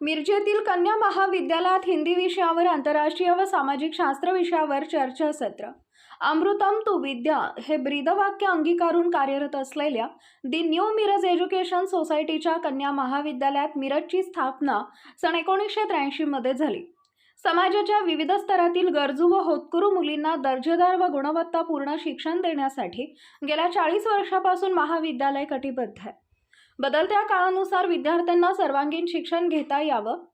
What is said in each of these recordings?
मिरजेतील कन्या महाविद्यालयात हिंदी विषयावर आंतरराष्ट्रीय व सामाजिक शास्त्र विषयावर चर्चासत्र. अमृतम तू विद्या हे ब्रीदवाक्य अंगीकारून कार्यरत असलेल्या दि न्यू मिरज एज्युकेशन सोसायटीच्या कन्या महाविद्यालयात मिरजची स्थापना सन एकोणीसशे त्र्याऐंशीमध्ये झाली. समाजाच्या विविध स्तरातील गरजू व होतकरू मुलींना दर्जेदार व गुणवत्तापूर्ण शिक्षण देण्यासाठी गेल्या चाळीस वर्षापासून महाविद्यालय कटिबद्ध आहे. बदलत्या काळानुसार विद्यार्थ्यांना सर्वांगीण शिक्षण घेता यावं.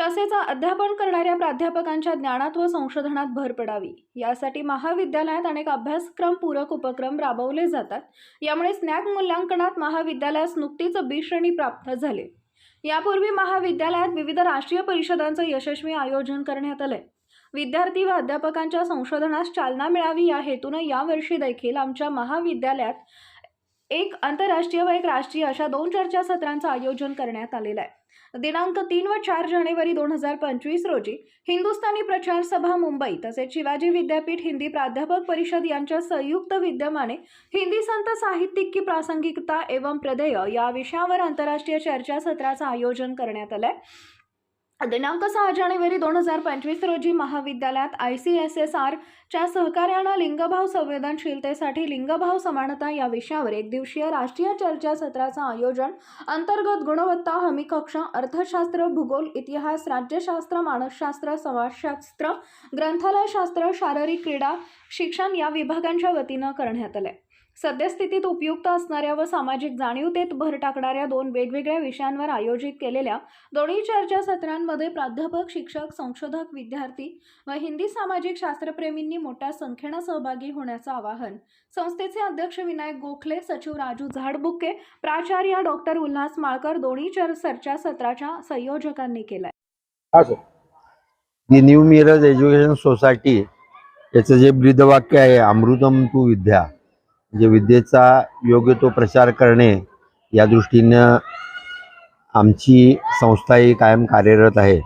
तसेच अध्यापन करणाऱ्या प्राध्यापकांच्या ज्ञानात व संशोधनात भर पडावी. यासाठी महाविद्यालयात अनेक अभ्यासक्रम पूरक उपक्रम राबवले जातात. यामुळे स्नॅक मूल्यांकनात महाविद्यालयास नुकतीच बी श्रेणी प्राप्त झाले. यापूर्वी महाविद्यालयात विविध राष्ट्रीय परिषदांचं यशस्वी आयोजन करण्यात आलंय. विद्यार्थी व अध्यापकांच्या संशोधनास चालना मिळावी या हेतूनं यावर्षी देखील आमच्या महाविद्यालयात एक आंतरराष्ट्रीय व एक राष्ट्रीय अशा दोन चर्चासत्रांचं आयोजन करण्यात आलेलं आहे. दिनांक तीन व चार जानेवारी दोन हजार पंचवीस रोजी हिंदुस्थानी प्रचार सभा मुंबई तसेच शिवाजी विद्यापीठ हिंदी प्राध्यापक परिषद यांच्या संयुक्त विद्यमाने हिंदी संत साहित्यिक की प्रासंगिकता एवं प्रदेय या विषयावर आंतरराष्ट्रीय चर्चासत्राचं आयोजन करण्यात आलं आहे दिनांक सहा जानेवारी दोन हजार पंचवीस रोजी महाविद्यालयात आय सी एस एस आरच्या सहकार्यानं लिंगभाव संवेदनशीलतेसाठी लिंगभाव समानता या विषयावर एक दिवसीय राष्ट्रीय चर्चासत्राचं आयोजन अंतर्गत गुणवत्ता हमी कक्ष अर्थशास्त्र भूगोल इतिहास राज्यशास्त्र मानसशास्त्र समाजशास्त्र ग्रंथालयशास्त्र शारीरिक क्रीडा शिक्षण या विभागांच्या वतीनं करण्यात आलंय. सद्यस्थितीत उपयुक्त असणाऱ्या व सामाजिक जाणीवतेत भर टाकणाऱ्या दोन वेगवेगळ्या विषयांवर आयोजित केलेल्या दोन्ही चर्चासत्रांमध्ये प्राध्यापक शिक्षक संशोधक विद्यार्थी व हिंदी सामाजिक शास्त्रप्रेमींनी मोठ्या संख्येनं सहभागी होण्याचं आवाहन. संस्थेचे अध्यक्ष विनायक गोखले सचिव राजू झाडबुके प्राचार्य डॉक्टर उल्हास माळकर दोन्ही चर चर्चासत्राच्या संयोजकांनी केलं sir. The new Miraj education society याचं जे ब्रीदवाक्य आहे अमृतम तू विद्या म्हणजे विद्येचा योग्य तो प्रचार करणे या दृष्टीनं आमची संस्था ही कायम कार्यरत आहे.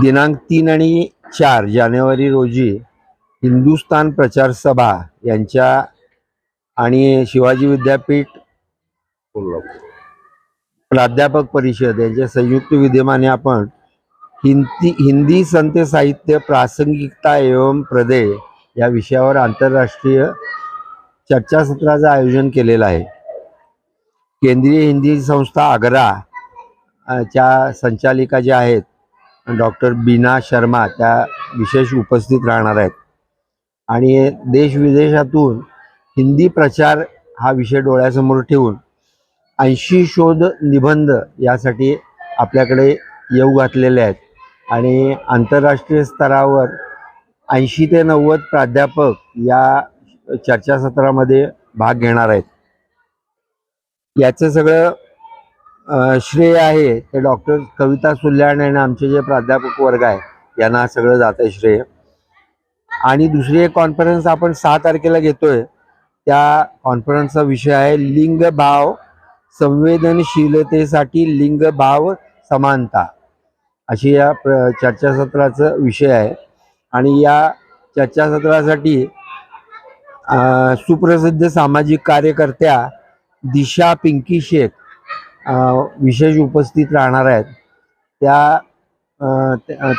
दिनांक तीन आणि चार जानेवारी रोजी हिंदुस्तान प्रचार सभा यांच्या आणि शिवाजी विद्यापीठ प्राध्यापक परिषद यांच्या संयुक्त विद्यमाने आपण हिंदी हिंदी संत साहित्य प्रासंगिकता एवं प्रदेय या विषयावर आंतरराष्ट्रीय चर्चासत्राचं आयोजन केलेलं आहे. केंद्रीय हिंदी संस्था आग्रा च्या संचालिका ज्या आहेत डॉक्टर बीना शर्मा त्या विशेष उपस्थित राहणार आहेत. आणि देश विदेशातून हिंदी प्रचार हा विषय डोळ्यासमोर ठेवून ऐंशी शोध निबंध यासाठी आपल्याकडे येऊ घातलेले आहेत. आणि आंतरराष्ट्रीय स्तरावर ऐंशी ते नव्वद प्राध्यापक या चर्चासत्रामध्ये भाग घेणार आहेत. याचं सगळं श्रेय आहे ते डॉक्टर कविता सुल्याण आणि आमचे जे प्राध्यापक वर्ग आहे यांना सगळं जातं श्रेय. आणि दुसरी एक कॉन्फरन्स आपण सहा तारखेला घेतोय. त्या कॉन्फरन्सचा विषय आहे लिंगभाव संवेदनशीलतेसाठी लिंगभाव समानता. अशी या प्र चर्चासत्राचं विषय आहे. आणि या चर्चासत्रासाठी सुप्रसिद्ध सामाजिक कार्यकर्त्या दिशा पिंकी शेख विशेष उपस्थित राहणार आहेत. त्या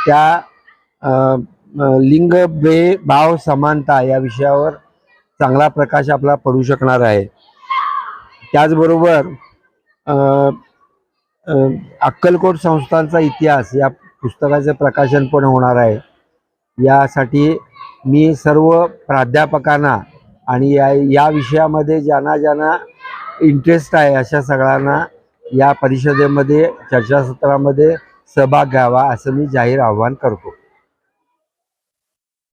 त्या लिंग बे भाव समानता या विषयावर चांगला प्रकाश आपला पडू शकणार आहे. त्याचबरोबर अक्कलकोट संस्थांचा इतिहास या पुस्तकाचं प्रकाशन पण होणार आहे. यासाठी मी सर्व प्राध्यापकांना आणि या या विषयामध्ये ज्यांना ज्यांना इंटरेस्ट आहे अशा सगळ्यांना या परिषदेमध्ये चर्चासत्रामध्ये सहभाग घ्यावा असं मी जाहीर आवाहन करतो.